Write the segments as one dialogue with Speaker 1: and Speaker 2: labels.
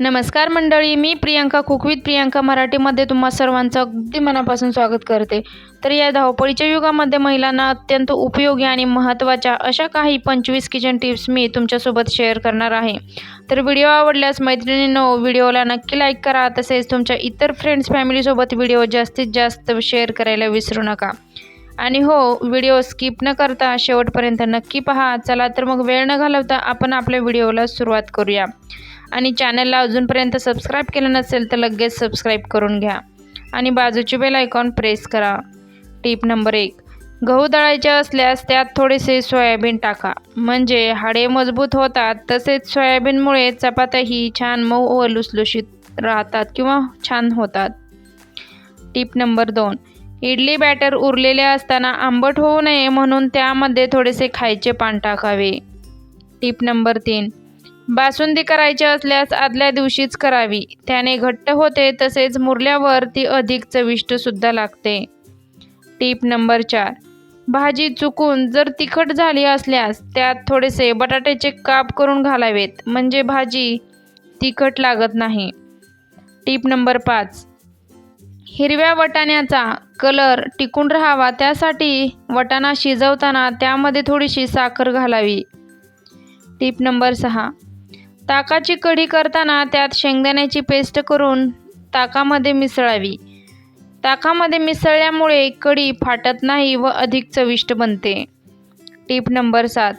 Speaker 1: नमस्कार मंडळी मी प्रियांका कुकवित. प्रियांका मराठीमध्ये तुम्हा सर्वांचं अगदी मनापासून स्वागत करते. तर या धावपळीच्या युगामध्ये महिलांना अत्यंत उपयोगी आणि महत्त्वाच्या अशा काही पंचवीस किचन टिप्स मी तुमच्यासोबत शेअर करणार आहे. तर व्हिडिओ आवडल्यास मैत्रिणींनो व्हिडिओला नक्की लाईक करा. तसेच तुमच्या इतर फ्रेंड्स फॅमिलीसोबत व्हिडिओ जास्तीत जास्त शेअर करायला विसरू नका. आणि हो व्हिडिओ स्किप न करता शेवटपर्यंत नक्की पहा. चला तर मग वेळ न घालवता आपण आपल्या व्हिडिओला सुरुवात करूया. आणि चॅनलला अजूनपर्यंत सबस्क्राईब केलं नसेल तर लगेच सबस्क्राईब करून घ्या. आणि बाजूची बेल आयकॉन प्रेस करा. टीप नंबर एक गहू दळायचे असल्यास त्यात थोडेसे सोयाबीन टाका. म्हणजे हाडे मजबूत होतात तसेच सोयाबीनमुळे चपात्याही छान मऊ व लुसलुशीत राहतात किंवा छान होतात. टीप नंबर दोन इडली बॅटर उरलेले असताना आंबट होऊ नये म्हणून त्यामध्ये थोडेसे खायचे पान टाकावे. टीप नंबर तीन बासुंदी करायची असल्यास आदल्या दिवशीच करावी. त्याने घट्ट होते तसेच मुरल्यावर ती अधिक चविष्टसुद्धा लागते. टीप नंबर चार. भाजी चुकून जर तिखट झाली असल्यास त्यात थोडेसे बटाट्याचे काप करून घालावेत म्हणजे भाजी तिखट लागत नाही. टीप नंबर पाच. हिरव्या वटाण्याचा कलर टिकून राहावा त्यासाठी वटाणा शिजवताना त्यामध्ये थोडीशी साखर घालावी. टीप नंबर सहा. ताकाची कढी करताना त्यात शेंगदाण्याची पेस्ट करून ताकामध्ये मिसळावी. ताकामध्ये मिसळल्यामुळे कढी फाटत नाही व अधिक चविष्ट बनते. टीप नंबर सात.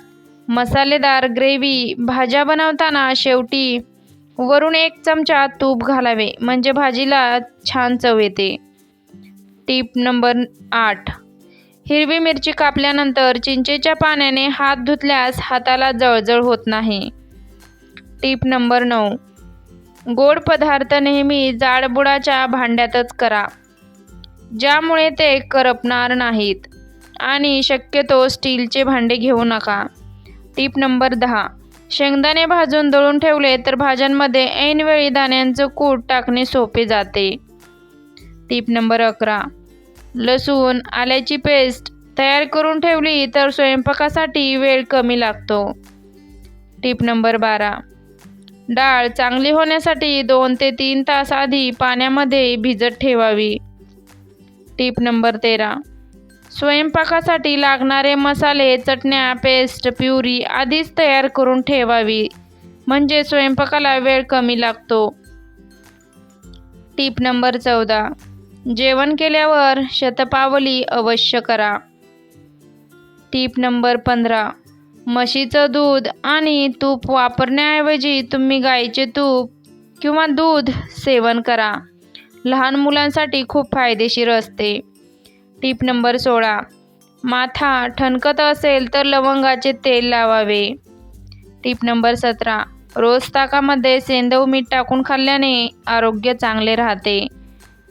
Speaker 1: मसालेदार ग्रेव्ही भाज्या बनवताना शेवटी वरून एक चमचा तूप घालावे म्हणजे भाजीला छान चव येते. टीप नंबर आठ. हिरवी मिरची कापल्यानंतर चिंचेच्या पाण्याने हात धुतल्यास हाताला जळजळ होत नाही. टीप नंबर नऊ. गोड पदार्थ नेहमी जाडबुडाच्या भांड्यातच करा. ज्यामुळे ते करपणार नाहीत आणि शक्यतो स्टीलचे भांडे घेऊ नका. टीप नंबर दहा. शेंगदाणे भाजून दळून ठेवले तर भाज्यांमध्ये ऐनवेळी दाण्यांचं कूट टाकणे सोपे जाते. टीप नंबर अकरा. लसूण आल्याची पेस्ट तयार करून ठेवली तर स्वयंपाकासाठी वेळ कमी लागतो. टीप नंबर बारा. डाळ चांगली होण्यासाठी दोन ते तीन तास आधी पाण्यामध्ये भिजत ठेवावी. टीप नंबर तेरा. स्वयंपाकासाठी लागणारे मसाले चटण्या पेस्ट प्युरी आधीच तयार करून ठेवावी. म्हणजे स्वयंपाकाला वेळ कमी लागतो. टीप नंबर चौदा. जेवण केल्यावर शतपावली अवश्य करा. टीप नंबर पंधरा. म्हशीचं दूध आणि तूप वापरण्याऐवजी तुम्ही गाईचे तूप किंवा दूध सेवन करा. लहान मुलांसाठी खूप फायदेशीर असते. टीप नंबर सोळा. माथा ठणकत असेल तर लवंगाचे तेल लावावे. टीप नंबर सतरा. रोज ताकामध्ये सेंदव मीठ टाकून खाल्ल्याने आरोग्य चांगले राहते.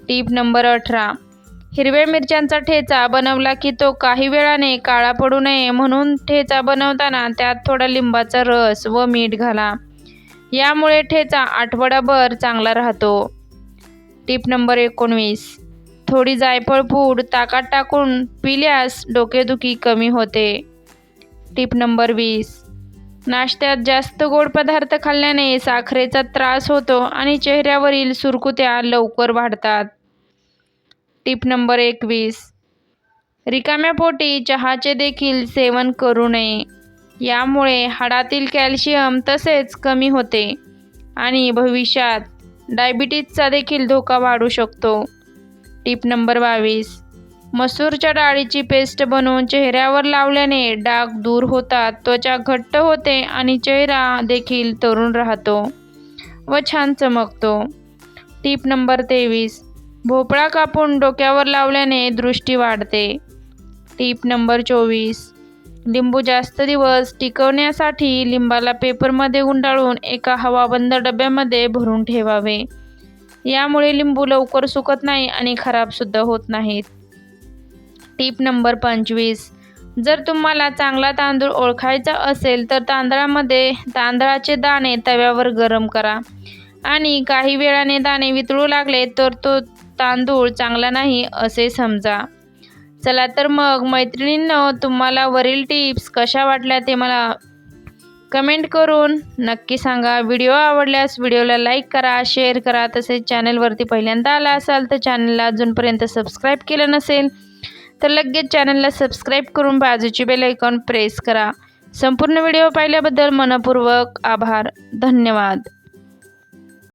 Speaker 1: टीप नंबर अठरा. हिरव्या मिरच्यांचा ठेचा बनवला की तो काही वेळाने काळा पडू नये म्हणून ठेचा बनवताना त्यात थोडा लिंबाचा रस व मीठ घाला. यामुळे ठेचा आठवडाभर चांगला राहतो. टीप नंबर एकोणवीस. थोडी जायफळ पूड ताकात टाकून पिल्यास डोकेदुखी कमी होते. टीप नंबर वीस. नाश्त्यात जास्त गोड पदार्थ खाल्ल्याने साखरेचा त्रास होतो आणि चेहऱ्यावरील सुरकुत्या लवकर वाढतात. टीप नंबर एकवीस. रिकाम्या पोटी चहाचे देखील सेवन करू नये. यामुळे हाडातील कॅल्शियम तसेच कमी होते आणि भविष्यात डायबिटीजचा देखील धोका वाढू शकतो. टीप नंबर बावीस. मसूरच्या डाळीची पेस्ट बनवून चेहऱ्यावर लावल्याने डाग दूर होतात त्वचा घट्ट होते आणि चेहरा देखील तरुण राहतो व छान चमकतो. टीप नंबर तेवीस. भोपळा कापून डोक्यावर लावल्याने दृष्टी वाढते. टीप नंबर चोवीस. लिंबू जास्त दिवस टिकवण्यासाठी लिंबाला पेपरमध्ये गुंडाळून एका हवाबंद डब्यामध्ये भरून ठेवावे. यामुळे लिंबू लवकर सुकत नाही आणि खराबसुद्धा होत नाहीत. टीप नंबर पंचवीस. जर तुम्हाला चांगला तांदूळ ओळखायचा असेल तर तांदळामध्ये तांदळाचे दाणे तव्यावर गरम करा. आणि काही वेळाने दाणे वितळू लागले तर तो तांदूळ चांगला नाही असे समजा. चला तर मग मैत्रिणींनो तुम्हाला वरील टिप्स कशा वाटल्या ते मला कमेंट करून नक्की सांगा. व्हिडिओ आवडल्यास व्हिडिओला लाईक करा शेअर करा. तसेच चॅनलवरती पहिल्यांदा आला असाल तर चॅनलला अजूनपर्यंत सबस्क्राईब केलं नसेल तर लगेच चॅनलला सबस्क्राईब करून बाजूची बेल आयकॉन प्रेस करा. संपूर्ण व्हिडिओ पाहिल्याबद्दल मनपूर्वक आभार. धन्यवाद.